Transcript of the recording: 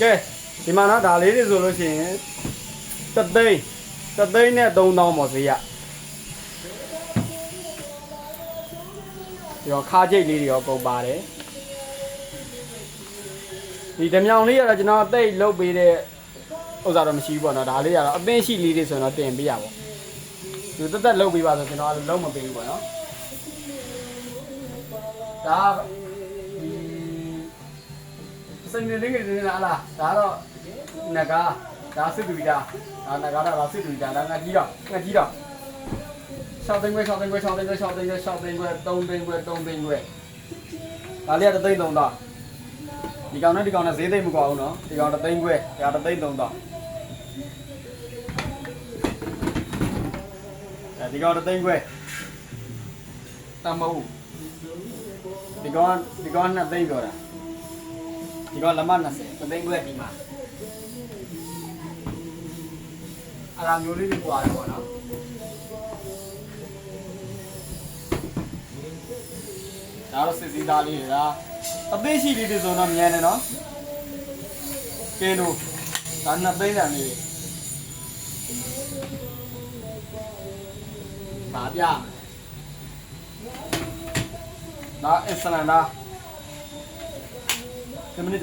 ကဲဒီမှာနော်ဒါလေးတွေဆိုလို့ရှိရင်တသိန်းတသိန်းနဲ့3000ပေါ့ဈေးရဒီတော့ခါကျိတ်လေးတွေရောကုန်ပါတယ်ဒီဓမြောင်လေးကတော့ကျွန်တော်အသိလုတ်ပေးတဲ့ဥစ္စာတော့မရှိဘူးပေါ့နော်ဒါလေးကတော့အပင်းရှိလေးတွေဆိုတော့တင်ပေးရပါသူတက်တက်လုတ်ပေးပါဆိုကျွန်တော်ကလုံးမပေးဘူးပေါ့နော်ဒါဒီ စနေနေ့ကနေ့လားလားဒါတော့နဂါဒါစစ်တူတာဒါနဂါဒါစစ်တူတာဒါငါကြီးတော့ငါကြီးတော့6သိန်းခွဲ6သိန်းခွဲ6သိန်းခွဲ6သိန်းခွဲ6သိန်းခွဲ3သိန်းခွဲ3သိန်းခွဲဒါလေးက3သိန်း3တော့ဒီကောင်နဲ့ဒီကောင်နဲ့ဈေးသိမ့်မကွာဘူးနော်ဒီကောင်3သိန်းခွဲဒါ3သိန်း3တော့အဲဒီကောင်3သိန်းခွဲတမဟုတ်ဒီကောင်ဒီကောင်2သိန်းပြောတာ ဒီကောင်လက်မ20 3သိန်းခွဲဒီမှာအရာမျိုးလေးတွေပွားတယ်ပေါ့နော်ဒါတော့စစ်စည်းသားလေးတွေဒါအသေးရှိလေးတွေဆိုတော့မြန်တယ်နော်ကဲလို့ဒါ2သိန်းတန်လေးပါပြမယ်ဒါအစ္စလန်ဒါ ဒီမိန